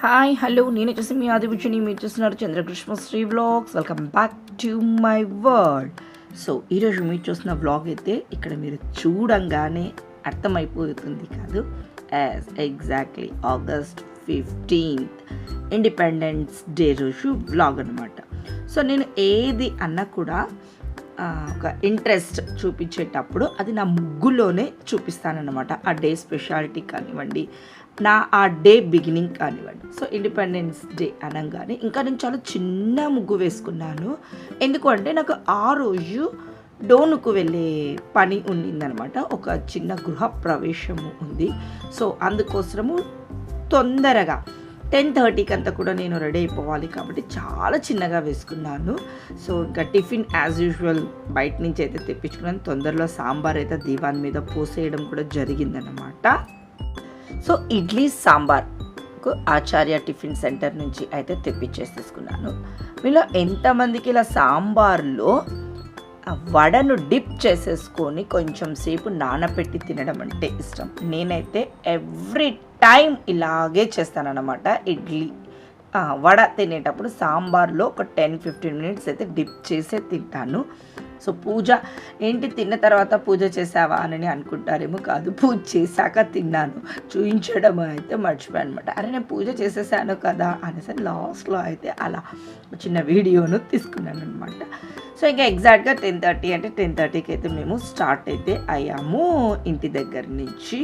Hi hello. నేను వచ్చేసి మీ ఆదిపుచ్చిని మీరు చూస్తున్నారు Chandrakrishna Sri vlogs. Welcome back to my world so ఈరోజు మీరు చూస్తున్న వ్లాగ్ అయితే ఇక్కడ మీరు చూడంగానే అర్థమైపోతుంది కాదు. As exactly August fifteenth Independence Day రోజు వ్లాగ్ అనమాట సో నేను ఏది అన్నా కూడా ఒక ఇంట్రెస్ట్ చూపించేటప్పుడు అది నా ముగ్గులోనే చూపిస్తానన్నమాట. ఆ డే స్పెషాలిటీ కానివ్వండి నా ఆ డే బిగినింగ్ కానివ్వండి. సో ఇండిపెండెన్స్ డే అనగానే ఇంకా నేను చాలా చిన్న ముగ్గు వేసుకున్నాను. ఎందుకంటే నాకు ఆ రోజు డోనుకు వెళ్ళే పని ఉండిందనమాట ఒక చిన్న గృహ ప్రవేశము ఉంది. సో అందుకోసము తొందరగా టెన్ థర్టీకి అంతా కూడా నేను రెడీ అయిపోవాలి కాబట్టి చాలా చిన్నగా వేసుకున్నాను. సో ఇంకా టిఫిన్ యాజ్ యూజువల్ బయట నుంచి అయితే తెప్పించుకున్నాను. తొందరలో సాంబార్ అయితే దీవాన్ మీద పోసేయడం కూడా జరిగిందనమాట so idli sambar Acharya tiffin centre నుంచి అయితే తెప్పించేసి తీసుకున్నాను మీలో ఎంతమందికి ఇలా సాంబార్లో ఆ వడను డిప్ చేసేసుకొని కొంచెం సేపు నానబెట్టి తినడం అంటే ఇష్టం? నేనైతే ఎవ్రీ టైం ఇలాగే చేస్తానన్నమాట ఇడ్లీ. వడ తినేటప్పుడు సాంబార్లో ఒక టెన్ ఫిఫ్టీన్ మినిట్స్ అయితే డిప్ చేసే తింటాను. సో పూజ ఏంటి తిన్న తర్వాత పూజ చేసావా అని అనుకుంటారేమో కాదు. పూజ చేశాక తిన్నాను. చూపించడం అయితే మర్చిపోయాను అనమాట అరే నేను పూజ చేసేసాను కదా అనేసి లాస్ట్లో అయితే అలా చిన్న వీడియోను తీసుకున్నాను అనమాట సో ఇంకా ఎగ్జాక్ట్గా టెన్ థర్టీ అంటే టెన్ థర్టీకి అయితే మేము స్టార్ట్ అయితే అయ్యాము ఇంటి దగ్గర నుంచి.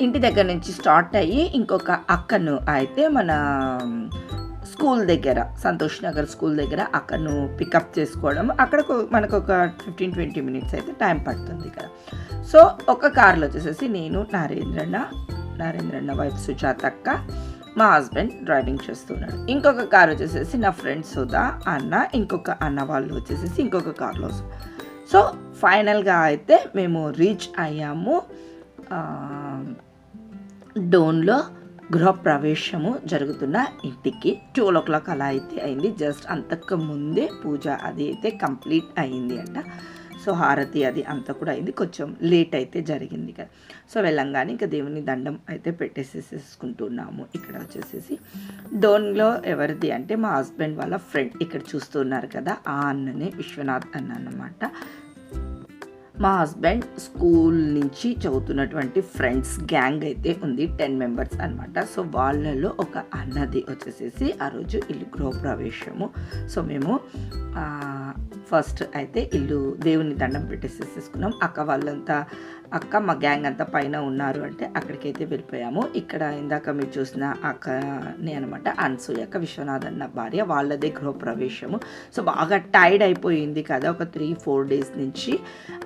ఇంటి దగ్గర నుంచి స్టార్ట్ అయ్యి ఇంకొక అక్కను అయితే మన స్కూల్ దగ్గర సంతోష్ నగర్ స్కూల్ దగ్గర అక్కను పికప్ చేసుకోవడం. అక్కడ మనకు ఒక ఫిఫ్టీన్ ట్వంటీ మినిట్స్ అయితే టైం పడుతుంది కదా సో ఒక కార్లో వచ్చేసేసి నేను నరేంద్రన్న నరేంద్రన్న వైఫ్ సుజాత అక్క మా హస్బెండ్ డ్రైవింగ్ చేస్తున్నాడు. ఇంకొక కార్ వచ్చేసేసి నా ఫ్రెండ్ సుధా అన్న ఇంకొక అన్న వాళ్ళు వచ్చేసేసి ఇంకొక కార్లో సో ఫైనల్గా అయితే మేము రీచ్ అయ్యాము. డోన్లో గృహప్రవేశము జరుగుతున్న ఇంటికి ట్వెల్వ్ ఓ క్లాక్ అలా అయితే అయింది. జస్ట్ అంతకు ముందే పూజ అది అయితే కంప్లీట్ అయింది అంట. సో హారతి అది అంతా కూడా అయింది. కొంచెం లేట్ అయితే జరిగింది కదా సో వెళ్ళంగానే ఇంకా దేవుని దండం అయితే పెట్టేసేసేసుకుంటున్నాము. ఇక్కడ వచ్చేసేసి డోన్లో ఎవరిది అంటే మా హస్బెండ్ వాళ్ళ ఫ్రెండ్ ఇక్కడ చూస్తున్నారు కదా ఆ అన్ననే విశ్వనాథ్ అన్న అన్నమాట. మా హస్బెండ్ స్కూల్ నుంచి చదువుతున్నటువంటి ఫ్రెండ్స్ గ్యాంగ్ అయితే ఉంది టెన్ మెంబర్స్ అనమాట సో వాళ్ళలో ఒక అన్నది వచ్చేసేసి ఆ రోజు ఇల్లు గృహప్రవేశము. సో మేము ఫస్ట్ అయితే ఇల్లు దేవుని దండం పెట్టేసేసుకున్నాం అక్క వాళ్ళంతా అక్క మా గ్యాంగ్ అంతా పైన ఉన్నారు అంటే అక్కడికైతే వెళ్ళిపోయాము. ఇక్కడ ఇందాక మీరు చూసిన అక్కని అనమాట అన్సూయక్క విశ్వనాథ్ అన్న భార్య వాళ్ళదే గృహప్రవేశము సో బాగా టైర్డ్ అయిపోయింది కదా ఒక త్రీ ఫోర్ డేస్ నుంచి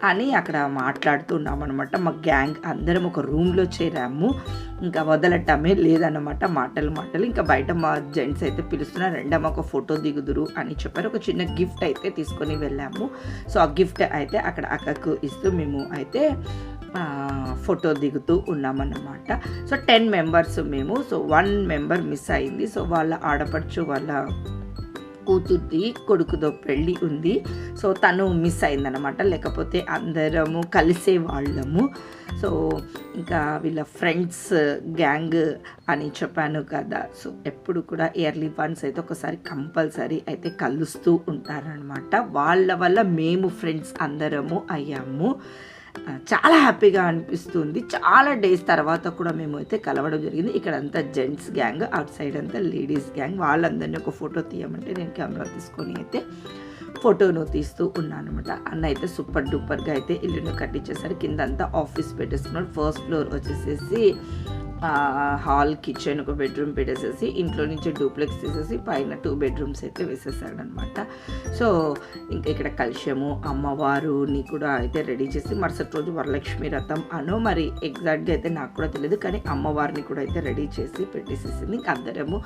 అని అక్కడ మాట్లాడుతున్నాం అనమాట మా గ్యాంగ్ అందరం ఒక రూమ్లో చేరాము. ఇంకా వదలటమే లేదన్నమాట. మాటలు మాటలు. ఇంకా బయట మా జెంట్స్ అయితే పిలుస్తున్నారు రెండమ్మ ఒక ఫోటో దిగుదురు అని చెప్పారు. ఒక చిన్న గిఫ్ట్ అయితే తీసుకొని వెళ్ళాము. సో ఆ గిఫ్ట్ అయితే అక్కడ అక్కకు ఇస్తూ మేము అయితే ఫోటో దిగుతూ ఉన్నామన్నమాట. సో టెన్ మెంబర్స్ మేము. సో వన్ మెంబర్ మిస్ అయింది. సో వాళ్ళ ఆడపడుచు వాళ్ళ కూతుర్ది కొడుకుదో పెళ్ళి ఉంది. సో తను మిస్ అయిందనమాట లేకపోతే అందరము కలిసే వాళ్ళము. సో ఇంకా వీళ్ళ ఫ్రెండ్స్ గ్యాంగ్ అని చెప్పాను కదా. సో ఎప్పుడు కూడా ఇయర్లీ వన్స్ అయితే ఒకసారి కంపల్సరీ అయితే కలుస్తూ ఉంటారనమాట వాళ్ళ వల్ల మేము ఫ్రెండ్స్ అందరము అయ్యాము. చాలా హ్యాపీగా అనిపిస్తుంది. చాలా డేస్ తర్వాత కూడా మేము అయితే కలవడం జరిగింది. ఇక్కడ అంతా జెంట్స్ గ్యాంగ్ అవుట్ సైడ్ అంతా లేడీస్ గ్యాంగ్. వాళ్ళందరినీ ఒక ఫోటో తీయమంటే నేను కెమెరా తీసుకొని అయితే ఫోటోను తీస్తూ ఉన్నాను అనమాట అన్న అయితే సూపర్ డూపర్గా అయితే ఇల్లును కట్టించేసారు కింద అంతా ఆఫీస్ పెట్టేసుకున్నాడు. ఫస్ట్ ఫ్లోర్ వచ్చేసేసి హాల్ కిచెన్ ఒక బెడ్రూమ్ పెట్టేసేసి ఇంట్లో నుంచి డూప్లెక్స్ తీసేసి పైన టూ బెడ్రూమ్స్ అయితే వేసేసాడనమాట సో ఇంకా ఇక్కడ కలిశము అమ్మవారుని కూడా అయితే రెడీ చేసి మరుసటి రోజు వరలక్ష్మి రథం అనో మరి ఎగ్జాక్ట్గా అయితే నాకు కూడా తెలియదు కానీ అమ్మవారిని కూడా అయితే రెడీ చేసి పెట్టేసేసింది. ఇంకా అందరము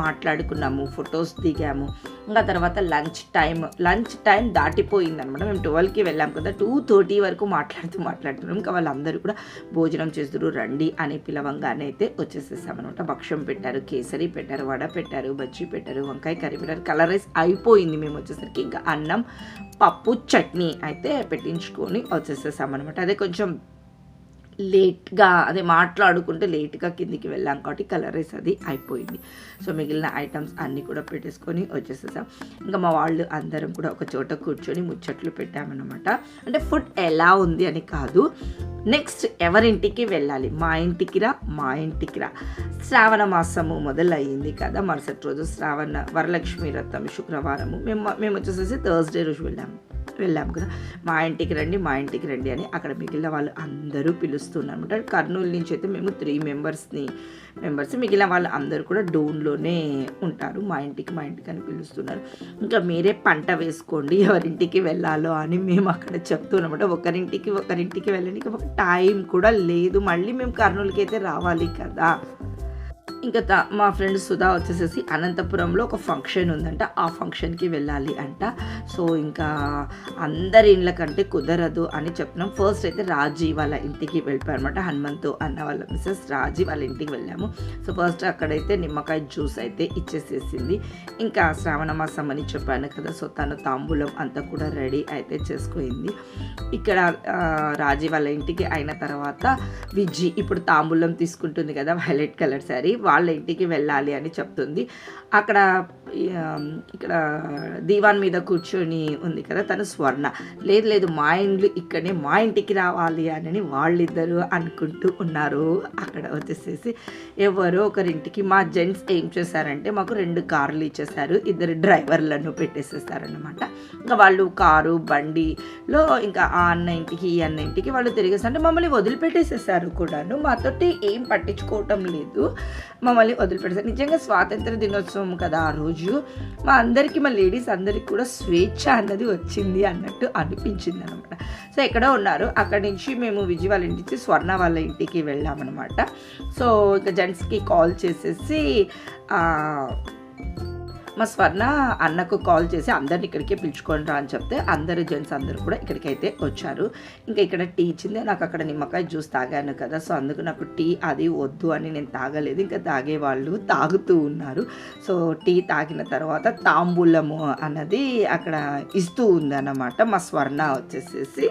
మాట్లాడుకున్నాము ఫొటోస్ దిగాము. ఇంకా తర్వాత లంచ్ టైం లంచ్ టైం దాటిపోయింది అనమాట మేము ట్వెల్వ్కి వెళ్ళాం కదా టూ థర్టీ వరకు మాట్లాడుతూ మాట్లాడుతున్నాం. ఇంకా వాళ్ళందరూ కూడా భోజనం చేస్తున్నారు రండి అని పిలవంగానే అయితే వచ్చేసేసామన్నమాట భక్ష్యం పెట్టారు కేసరి పెట్టారు వడ పెట్టారు బజ్జీ పెట్టారు వంకాయ కర్రీ పెట్టారు కలర్ రైస్ అయిపోయింది మేము వచ్చేసరికి. ఇంకా అన్నం పప్పు చట్నీ అయితే పెట్టించుకొని వచ్చేసేసామన్నమాట అదే కొంచెం లేట్గా అదే మాట్లాడుకుంటే లేట్గా కిందికి వెళ్ళాం కాబట్టి కలర్ రైస్ అది అయిపోయింది. సో మిగిలిన ఐటమ్స్ అన్నీ కూడా పెట్టేసుకొని వచ్చేసేసాం. ఇంకా మా వాళ్ళు అందరం కూడా ఒక చోట కూర్చొని ముచ్చట్లు పెట్టామన్నమాట. అంటే ఫుడ్ ఎలా ఉంది అని కాదు. నెక్స్ట్ ఎవరింటికి వెళ్ళాలి? మా ఇంటికి రా మా ఇంటికి రా. శ్రావణ మాసము మొదలయ్యింది కదా మరుసటి రోజు శ్రావణ వరలక్ష్మి రథం శుక్రవారము. మేము మేము వచ్చేసేసి థర్స్డే రోజు వెళ్ళాము. వెళ్ళాము కదా. మా ఇంటికి రండి మా ఇంటికి రండి అని అక్కడ మిగిలిన వాళ్ళు అందరూ పిలుస్తున్నారనమాట కర్నూలు నుంచి అయితే మేము త్రీ మెంబర్స్ని మెంబర్స్ మిగిలిన వాళ్ళు అందరూ కూడా డోన్లోనే ఉంటారు. మా ఇంటికి మా ఇంటికి అని పిలుస్తున్నారు. ఇంకా మీరే పంట వేసుకోండి ఎవరింటికి వెళ్ళాలో అని మేము అక్కడ చెప్తున్నామట. ఒకరింటికి ఒకరింటికి వెళ్ళడానికి ఒక టైం కూడా లేదు. మళ్ళీ మేము కర్నూలుకి అయితే రావాలి కదా. ఇంకా త- మా ఫ్రెండ్ సుధా వచ్చేసేసి అనంతపురంలో ఒక ఫంక్షన్ ఉందంట. ఆ ఫంక్షన్కి వెళ్ళాలి అంట. సో ఇంకా అందరి ఇళ్ళ కంటే కుదరదు అని చెప్తున్నాం ఫస్ట్ అయితే రాజీ వాళ్ళ ఇంటికి వెళ్ళిపోయారు అనమాట హనుమంతు అన్న వాళ్ళ మిస్సెస్ రాజీ వాళ్ళ ఇంటికి వెళ్ళాము. సో ఫస్ట్ అక్కడైతే నిమ్మకాయ జ్యూస్ అయితే ఇచ్చేసేసింది. ఇంకా శ్రావణ మాసం అని చెప్పాను కదా సో తను తాంబూలం అంతా కూడా రెడీ అయితే చేసుకుంది. ఇక్కడ రాజీ వాళ్ళ ఇంటికి అయిన తర్వాత విజ్జి ఇప్పుడు తాంబూలం తీసుకుంటుంది కదా వైలెట్ కలర్ శారీ. వాళ్ళ ఇంటికి వెళ్ళాలి అని చెప్తుంది. అక్కడ ఇక్కడ దీవాన్ మీద కూర్చొని ఉంది కదా తను స్వర్ణ. లేదు లేదు మా ఇండ్లు ఇక్కడనే మా ఇంటికి రావాలి అని వాళ్ళిద్దరూ అనుకుంటూ ఉన్నారు. అక్కడ వచ్చేసేసి ఎవరో ఒకరింటికి మా జెంట్స్ ఏం చేశారంటే మాకు రెండు కార్లు ఇచ్చేసారు ఇద్దరు డ్రైవర్లను పెట్టేసేసారనమాట ఇంకా వాళ్ళు కారు బండిలో ఇంకా ఆ అన్న ఇంటికి ఈ అన్న ఇంటికి వాళ్ళు తిరిగేసంటే మమ్మల్ని వదిలిపెట్టేసేసారు కూడాను. మాతోటి ఏం పట్టించుకోవటం లేదు. మమ్మల్ని వదిలిపెట్టేసారు. నిజంగా స్వాతంత్ర దినోత్సవం కదా ఆ రోజు. మా అందరికీ మా లేడీస్ అందరికీ కూడా స్వేచ్ఛ అన్నది వచ్చింది అన్నట్టు అనిపించింది అనమాట సో ఎక్కడో ఉన్నారు. అక్కడి నుంచి మేము విజయ్ వాళ్ళ ఇంటికి స్వర్ణ వాళ్ళ ఇంటికి వెళ్ళామన్నమాట. సో ఇంకా జెంట్స్కి కాల్ చేసేసి మా స్వర్ణ అన్నకు కాల్ చేసి అందరిని ఇక్కడికే పిలుచుకొని రా అని చెప్తే అందరు జెంట్స్ అందరూ కూడా ఇక్కడికైతే వచ్చారు. ఇంకా ఇక్కడ టీ ఇచ్చింది నాకు అక్కడ నిమ్మకాయ జ్యూస్ తాగాను కదా సో అందుకు నాకు టీ అది వద్దు అని నేను తాగలేదు. ఇంకా తాగే వాళ్ళు తాగుతూ ఉన్నారు. సో టీ తాగిన తర్వాత తాంబూలము అన్నది అక్కడ ఇస్తూ ఉందన్నమాట. మా స్వర్ణ వచ్చేసేసి.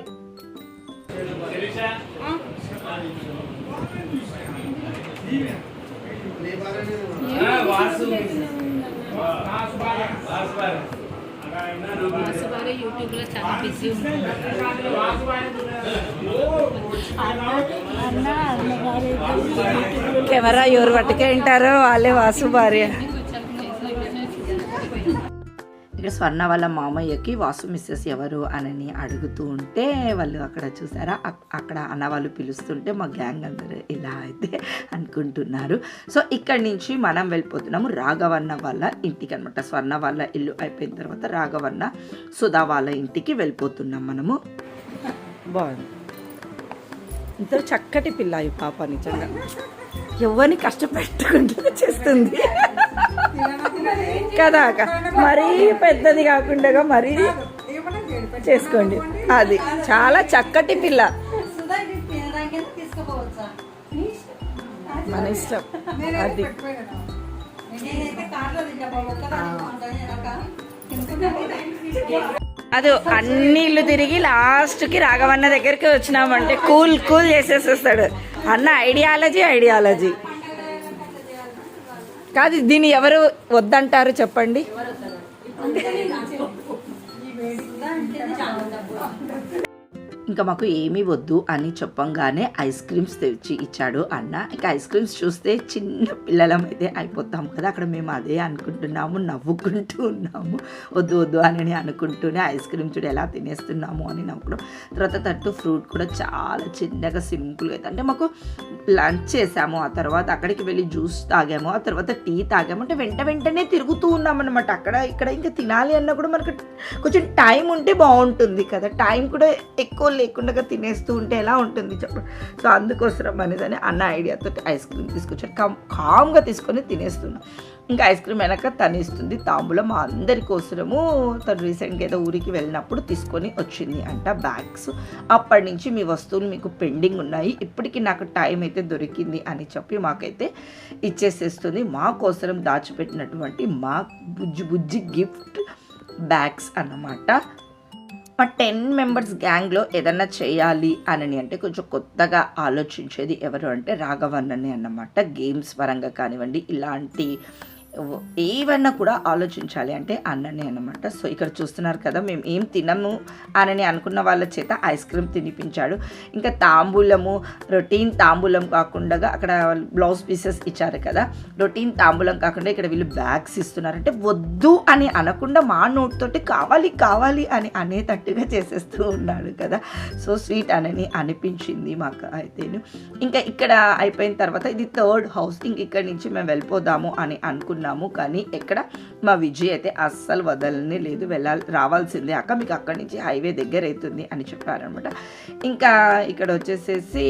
యూట్యూబ్లో చాలా బిజీ కెమెరా ఎవరు పట్టుకే ఉంటారో వాళ్ళే వాసు భార్య ఇక్కడ స్వర్ణ వాళ్ళ మామయ్యకి వాసు మిస్సెస్ ఎవరు అని అడుగుతూ ఉంటే వాళ్ళు అక్కడ చూసారా? అక్- అక్కడ అన్న వాళ్ళు పిలుస్తుంటే మా గ్యాంగ్ అందరూ ఇలా అయితే అనుకుంటున్నారు. సో ఇక్కడి నుంచి మనం వెళ్ళిపోతున్నాము రాఘవన్న వాళ్ళ ఇంటికి అనమాట స్వర్ణ వాళ్ళ ఇల్లు అయిపోయిన తర్వాత రాఘవన్న సుధా వాళ్ళ ఇంటికి వెళ్ళిపోతున్నాం మనము. బాగుంది. ఇంత చక్కటి పిల్ల ఈ పాప నిజంగా. ఎవరిని కష్టపెట్టకుండా చేస్తుంది? కదా అక్క. మరీ పెద్దది కాకుండా మరీ చేసుకోండి. అది చాలా చక్కటి పిల్ల. మన ఇష్టం. అది. అది అన్ని ఇల్లు తిరిగి లాస్ట్కి రాఘవన్న దగ్గరికి వచ్చినామంటే కూల్ కూల్ చేసేసేస్తాడు. అన్న ఐడియాలజీ ఐడియాలజీ. కాదు దీన్ని ఎవరు వద్దంటారు చెప్పండి? ఇంకా మాకు ఏమీ వద్దు అని చెప్పంగానే ఐస్ క్రీమ్స్ తెచ్చి ఇచ్చాడు అన్న. ఇంకా ఐస్ క్రీమ్స్ చూస్తే చిన్న పిల్లలం అయితే అయిపోతాం కదా. అక్కడ మేము అదే అనుకుంటున్నాము నవ్వుకుంటూ ఉన్నాము. వద్దు వద్దు అని అనుకుంటూనే ఐస్ క్రీమ్ చూడు ఎలా తినేస్తున్నాము అని నవ్వుకున్నాం. తర్వాత తట్టు ఫ్రూట్ కూడా చాలా చిన్నగా సింపుల్గా అయితే అంటే మాకు లంచ్ చేసాము. ఆ తర్వాత అక్కడికి వెళ్ళి జ్యూస్ తాగాము. ఆ తర్వాత టీ తాగాము. అంటే వెంట వెంటనే తిరుగుతూ ఉన్నామన్నమాట. అక్కడ ఇక్కడ ఇంకా తినాలి అన్న కూడా మనకు కొంచెం టైం ఉంటే బాగుంటుంది కదా. టైం కూడా ఎక్కువ లేకుండా తినేస్తూ ఉంటే ఎలా ఉంటుంది చెప్పండి సో అందుకోసం అనేదని అన్న ఐడియాతో ఐస్ క్రీమ్ తీసుకొచ్చాడు కామ్ కామ్గా తీసుకొని తినేస్తున్నాం. ఇంకా ఐస్ క్రీమ్ వెనక తను ఇస్తుంది తాంబూలం. మా అందరి కోసము తను రీసెంట్గా ఏదో ఊరికి వెళ్ళినప్పుడు తీసుకొని వచ్చింది అంట బ్యాగ్స్. అప్పటి నుంచి మీ వస్తువులు మీకు పెండింగ్ ఉన్నాయి. ఇప్పటికి నాకు టైం అయితే దొరికింది అని చెప్పి మాకైతే ఇచ్చేసేస్తుంది. మా కోసం దాచిపెట్టినటువంటి మా బుజ్జి బుజ్జి గిఫ్ట్ బ్యాగ్స్ అన్నమాట. మా టెన్ మెంబర్స్ గ్యాంగ్లో ఏదన్నా చేయాలి అని అంటే కొంచెం కొత్తగా ఆలోచించేది ఎవరు అంటే రాఘవన్నని అన్నమాట. గేమ్స్ పరంగా కానివ్వండి ఇలాంటి ఏవన్నా కూడా ఆలోచించాలి అంటే అన్ననే అనమాట సో ఇక్కడ చూస్తున్నారు కదా మేము ఏం తినము అని అనుకున్న వాళ్ళ చేత ఐస్ క్రీమ్ తినిపించాడు. ఇంకా తాంబూలము రొటీన్ తాంబూలం కాకుండా అక్కడ బ్లౌజ్ పీసెస్ ఇచ్చారు కదా రొటీన్ తాంబూలం కాకుండా ఇక్కడ వీళ్ళు బ్యాగ్స్ ఇస్తున్నారు. అంటే వద్దు అని అనకుండా మా నోట్తోటి కావాలి కావాలి అని అనేటట్టుగా చేసేస్తూ ఉన్నాడు కదా. సో స్వీట్ అనని అనిపించింది మాకు అయితేను. ఇంకా ఇక్కడ అయిపోయిన తర్వాత ఇది థర్డ్ హౌస్. ఇంక ఇక్కడ నుంచి మేము వెళ్ళిపోదాము అని అనుకున్నాం ఉన్నాము కానీ ఎక్కడ మా విజయ్ అయితే అస్సలు వదలని లేదు వెళ్ళాలి రావాల్సిందే. అక్క మీకు అక్కడి నుంచి హైవే దగ్గర అవుతుంది అని చెప్పారనమాట. ఇంకా ఇక్కడ వచ్చేసేసి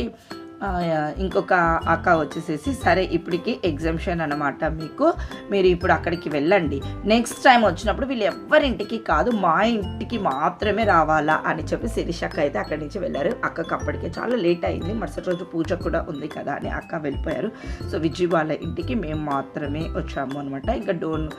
ఇంకొక అక్క వచ్చేసేసి సరే ఇప్పటికి ఎగ్జామ్షన్ అనమాట మీకు. మీరు ఇప్పుడు అక్కడికి వెళ్ళండి. నెక్స్ట్ టైం వచ్చినప్పుడు వీళ్ళు ఎవరింటికి కాదు మా ఇంటికి మాత్రమే రావాలా అని చెప్పి శిరీష్ అక్క అయితే అక్కడి నుంచి వెళ్ళారు. అక్కకి అప్పటికే చాలా లేట్ అయింది. మరుసటి రోజు పూజ కూడా ఉంది కదా అని అక్క వెళ్ళిపోయారు. సో విజయ్ వాళ్ళ ఇంటికి మేము మాత్రమే వచ్చాము అనమాట ఇంకా డోన్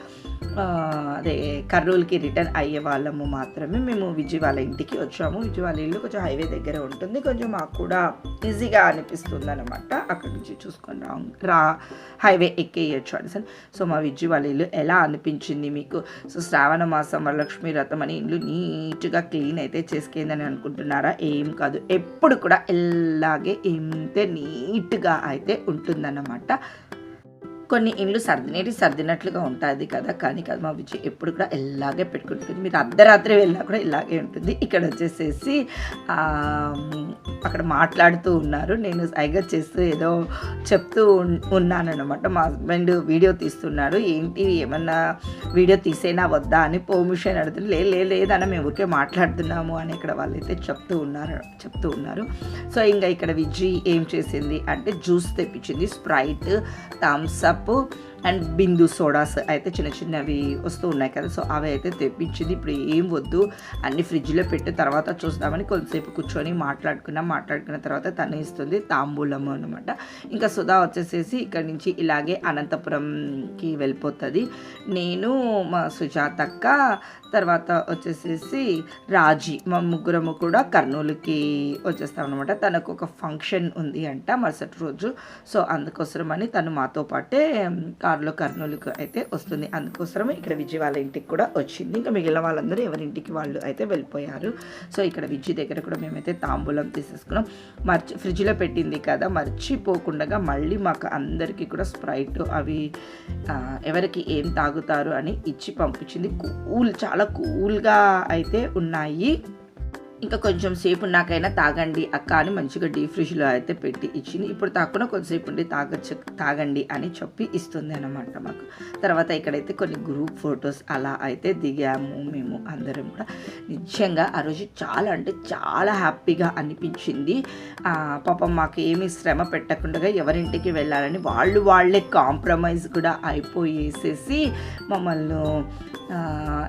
అదే కర్నూలుకి రిటర్న్ అయ్యే వాళ్ళము మాత్రమే మేము విజయ్ వాళ్ళ ఇంటికి వచ్చాము. విజయ్ వాళ్ళ ఇల్లు కొంచెం హైవే దగ్గర ఉంటుంది. కొంచెం మాకు కూడా ఈజీగా అనిపి అనమాట అక్కడి నుంచి చూసుకొని రా రా హైవే ఎక్కేయచ్చు అని సార్ సో మా విజయ్ వాళ్ళ ఇల్లు ఎలా అనిపించింది మీకు? సో శ్రావణ మాసం వరలక్ష్మి రథం అని ఇల్లు నీట్గా క్లీన్ అయితే చేసుకుందని అనుకుంటున్నారా? ఏం కాదు. ఎప్పుడు కూడా ఎలాగే ఇంతే నీట్గా అయితే ఉంటుందన్నమాట. కొన్ని ఇండ్లు సర్దినేటి సర్దినట్లుగా ఉంటుంది కదా. కానీ కదా మా విజయ్ ఎప్పుడు కూడా ఇలాగే పెట్టుకుంటుంది. మీరు అర్ధరాత్రి వెళ్ళినా కూడా ఇలాగే ఉంటుంది. ఇక్కడ వచ్చేసేసి అక్కడ మాట్లాడుతూ ఉన్నారు. నేను సైగర్ చేస్తూ ఏదో చెప్తూ ఉన్- ఉన్నానన్నమాట. మా హస్బెండ్ వీడియో తీస్తున్నాడు. ఏంటి? ఏమన్నా వీడియో తీసేనా? వద్దా? అని పర్మిషన్ అడుగుతుంది లే లే లేదన్న మేము ఊరికే మాట్లాడుతున్నాము అని ఇక్కడ వాళ్ళైతే చెప్తూ ఉన్నారు చెప్తూ ఉన్నారు. సో ఇంకా ఇక్కడ విజయ్ ఏం చేసింది అంటే జ్యూస్ తెప్పించింది. Sprite Thums Up and Bindu sodas అయితే చిన్న చిన్నవి వస్తూ ఉన్నాయి కదా సో అవి అయితే తెప్పించింది. ఇప్పుడు ఏం వద్దు అన్ని ఫ్రిడ్జ్లో పెట్టి తర్వాత చూద్దామని కొంతసేపు కూర్చొని మాట్లాడుకున్నాం మాట్లాడుకున్న తర్వాత తను ఇస్తుంది తాంబూలము అనమాట ఇంకా సుధా వచ్చేసేసి ఇక్కడ నుంచి ఇలాగే అనంతపురంకి వెళ్ళిపోతుంది. నేను మా సుజాతక్క తర్వాత వచ్చేసేసి రాజీ మా ముగ్గురము కూడా కర్నూలుకి వచ్చేస్తాం అనమాట తనకు ఒక ఫంక్షన్ ఉంది అంట మరుసటి రోజు సో అందుకోసమని తను మాతో పాటే కారులో కర్నూలుకు అయితే వస్తుంది. అందుకోసం ఇక్కడ విజయ్ వాళ్ళ ఇంటికి కూడా వచ్చింది. ఇంకా మిగిలిన వాళ్ళందరూ ఎవరి ఇంటికి వాళ్ళు అయితే వెళ్ళిపోయారు. సో ఇక్కడ విజయ్ దగ్గర కూడా మేమైతే తాంబూలం తీసేసుకున్నాం. మర్చి ఫ్రిడ్జ్లో పెట్టింది కదా మర్చిపోకుండా మళ్ళీ మాకు అందరికీ కూడా స్ప్రైట్ అవి ఎవరికి ఏం తాగుతారు అని ఇచ్చి పంపించింది. కూల్ చాలా కూల్గా అయితే ఉన్నాయి. ఇంకా కొంచెం సేపు నాకైనా తాగండి అక్క అని మంచిగా డీ ఫ్రిడ్జ్లో అయితే పెట్టి ఇచ్చింది. ఇప్పుడు తాకుండా కొంతసేపు ఉండి తాగొచ్చు తాగండి అని చెప్పి ఇస్తుంది అనమాట మాకు. తర్వాత ఇక్కడైతే కొన్ని గ్రూప్ ఫొటోస్ అలా అయితే దిగాము మేము అందరం కూడా. నిజంగా ఆ రోజు చాలా అంటే చాలా హ్యాపీగా అనిపించింది. పాపం మాకు ఏమీ శ్రమ పెట్టకుండా ఎవరింటికి వెళ్ళాలని వాళ్ళు వాళ్ళే కాంప్రమైజ్ కూడా అయిపోయేసేసి మమ్మల్ని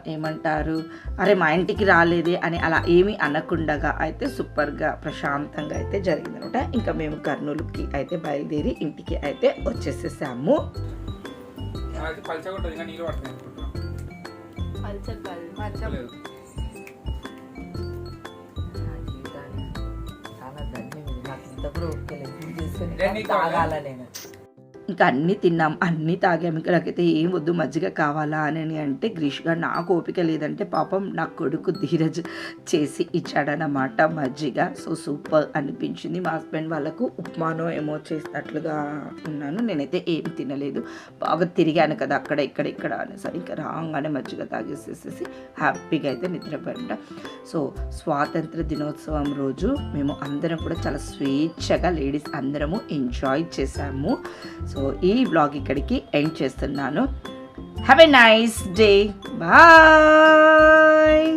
ఏమంటారు? అరే మా ఇంటికి రాలేదే అని అలా ఏమీ అనకుండగా అయితే సూపర్గా ప్రశాంతంగా అయితే జరిగిందనమాట. ఇంకా మేము కర్నూలుకి అయితే బయలుదేరి ఇంటికి అయితే వచ్చేసేసాము. లేదు. చాలా ధన్యం నాకు ఇంత కూడా ఒప్పుకోలేదు నేను నీకు తాగాల నేను. ఇంకా అన్నీ తిన్నాం అన్నీ తాగాము ఇంకా నాకైతే ఏం వద్దు మజ్జిగ కావాలా అని అంటే గ్రీష్గా నాకు ఓపిక లేదంటే పాపం నా కొడుకు ధీరజ్ చేసి ఇచ్చాడనమాట మజ్జిగ. సో సూపర్ అనిపించింది. మా హస్బెండ్ వాళ్ళకు ఉప్మానో ఏమో చేసినట్లుగా ఉన్నాను. నేనైతే ఏం తినలేదు. బాగా తిరిగాను కదా అక్కడ ఇక్కడ ఇక్కడ అనేసరి ఇంకా రాగానే మజ్జిగ తాగేసేసేసి హ్యాపీగా అయితే నిద్రపోయాట సో స్వాతంత్ర దినోత్సవం రోజు మేము అందరం కూడా చాలా స్వేచ్ఛగా లేడీస్ అందరము ఎంజాయ్ చేశాము. సో ఈ బ్లాగ్ ఇక్కడికి ఎండ్ చేస్తున్నాను. Have a nice day bye